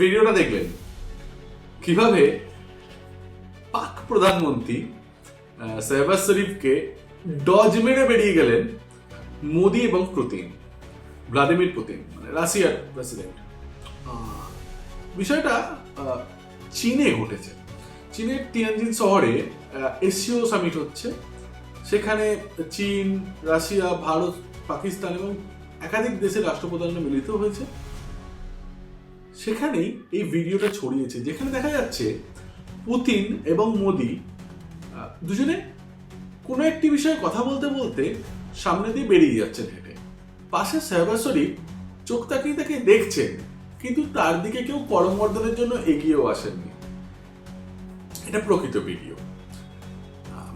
ভিডিওটা দেখলেন। কীভাবে পাক প্রধানমন্ত্রী শেহবাজ শরীফকে ডজ মেরে বেরিয়ে গেলেন মোদি এবং পুতিন, ভ্লাদিমির পুতিন মানে রাশিয়ার প্রেসিডেন্ট বিষয়টা চীনে ঘটেছে। চীনের তিয়ানজিন শহরে এশীয় সামিট হচ্ছে। সেখানে চীন, রাশিয়া, ভারত, পাকিস্তান এবং একাধিক দেশের রাষ্ট্রপ্রধানরা মিলিত হয়েছে। সেখানেই এই ভিডিওটা ছড়িয়েছে, যেখানে দেখা যাচ্ছে পুতিন এবং মোদি দুজনে কোনো একটি বিষয়ে কথা বলতে বলতে সামনে দিয়ে বেরিয়ে যাচ্ছেন হেঁটে। পাশে শেহবাজ শরীফ চোখ তাকিয়ে তাকে দেখছেন, কিন্তু তার দিকে কেউ করমর্দনের জন্য এগিয়েও আসেননি। এটা প্রকৃত ভিডিও।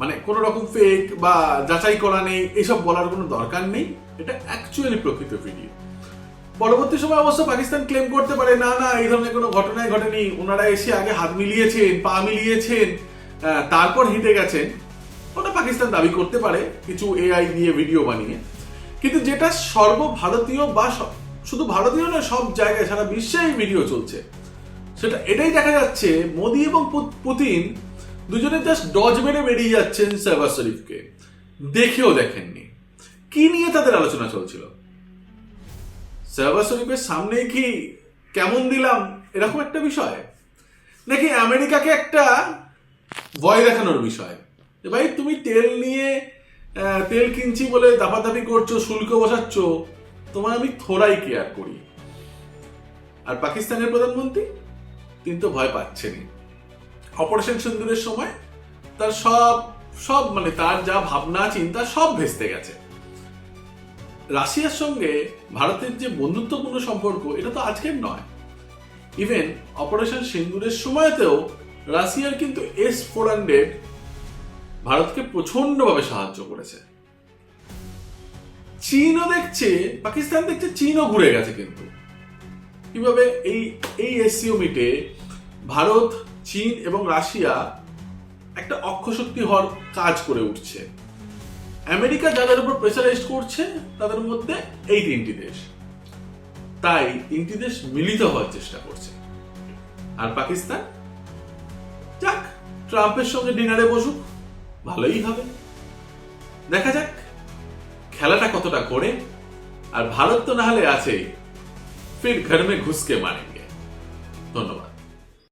মানে কোনো রকম ফেক বা যাচাই করা নেই, এসব বলার কোনো দরকার নেই, এটা অ্যাকচুয়ালি প্রকৃত ভিডিও পরবর্তী সময় অবশ্য পাকিস্তান ক্লেম করতে পারে, না না, এই ধরনের কোনো ঘটনাই ঘটেনি। ওনারা এসে আগে হাত মিলিয়েছেন, পা মিলিয়েছেন তারপর হেঁটে গেছেন। ওটা পাকিস্তান দাবি করতে পারে, কিছু এআই দিয়ে ভিডিও বানিয়ে। কিন্তু যেটা সর্বভারতীয় বা শুধু ভারতীয় নয়, সব জায়গায়, সারা বিশ্বে এই ভিডিও চলছে। সেটা, এটাই দেখা যাচ্ছে, মোদি এবং পুতিন দুজনে জাস্ট ডজ মেরে বেরিয়ে যাচ্ছেন শেহবাজ শরীফকে। দেখেও দেখেননি। কি নিয়ে তাদের আলোচনা চলছিল? শেহবাজ শরীফের সামনে কি কেমন দিলাম? এরকম একটা বিষয়? নাকি আমেরিকাকে একটা ভয় দেখানোর বিষয়? যে ভাই, তুমি তেল নিয়ে তেল কিনছি বলে দাপাদাপি করছ, শুল্ক বসাচ্ছ তোমার আমি থোড়াই কেয়ার করি। আর পাকিস্তানের প্রধানমন্ত্রী? তিনি তো ভয় পাচ্ছেনই। অপারেশন সিন্দুরের সময় তার সব সব মানে তার যা ভাবনা, চিন্তা সব ভেস্তে গেছে। রাশিয়ার সঙ্গে ভারতের যে বন্ধুত্বপূর্ণ সম্পর্ক, এটা তো আজকের নয়। ইভেন অপারেশন সিন্দুরের সময়তেও রাশিয়ার কিন্তু এস ফোর হান্ড্রেড ভারতকে প্রচন্ডভাবে সাহায্য করেছে। চীনও দেখছে, পাকিস্তান দেখছে, চীনও ঘুরে গেছে কিন্তু। কীভাবে এই এই এসসিও মিটে ভারত, চীন এবং রাশিয়া একটা অক্ষশক্তি হওয়ার কাজ করে উঠছে। আমেরিকা যাদের উপর প্রেসারাইজ করছে, তাদের মধ্যে এই তিনটি দেশ। তাই তিনটি দেশ মিলিত হওয়ার চেষ্টা করছে। আর পাকিস্তান? যাক, ট্রাম্পের সঙ্গে ডিনারে বসুক, ভালোই হবে। দেখা যাক, খেলাটা কতটা করে, আর ভারত তো না হলে আছেই। ফির ঘর মে ঘুসকে মারেঙ্গে। ধন্যবাদ।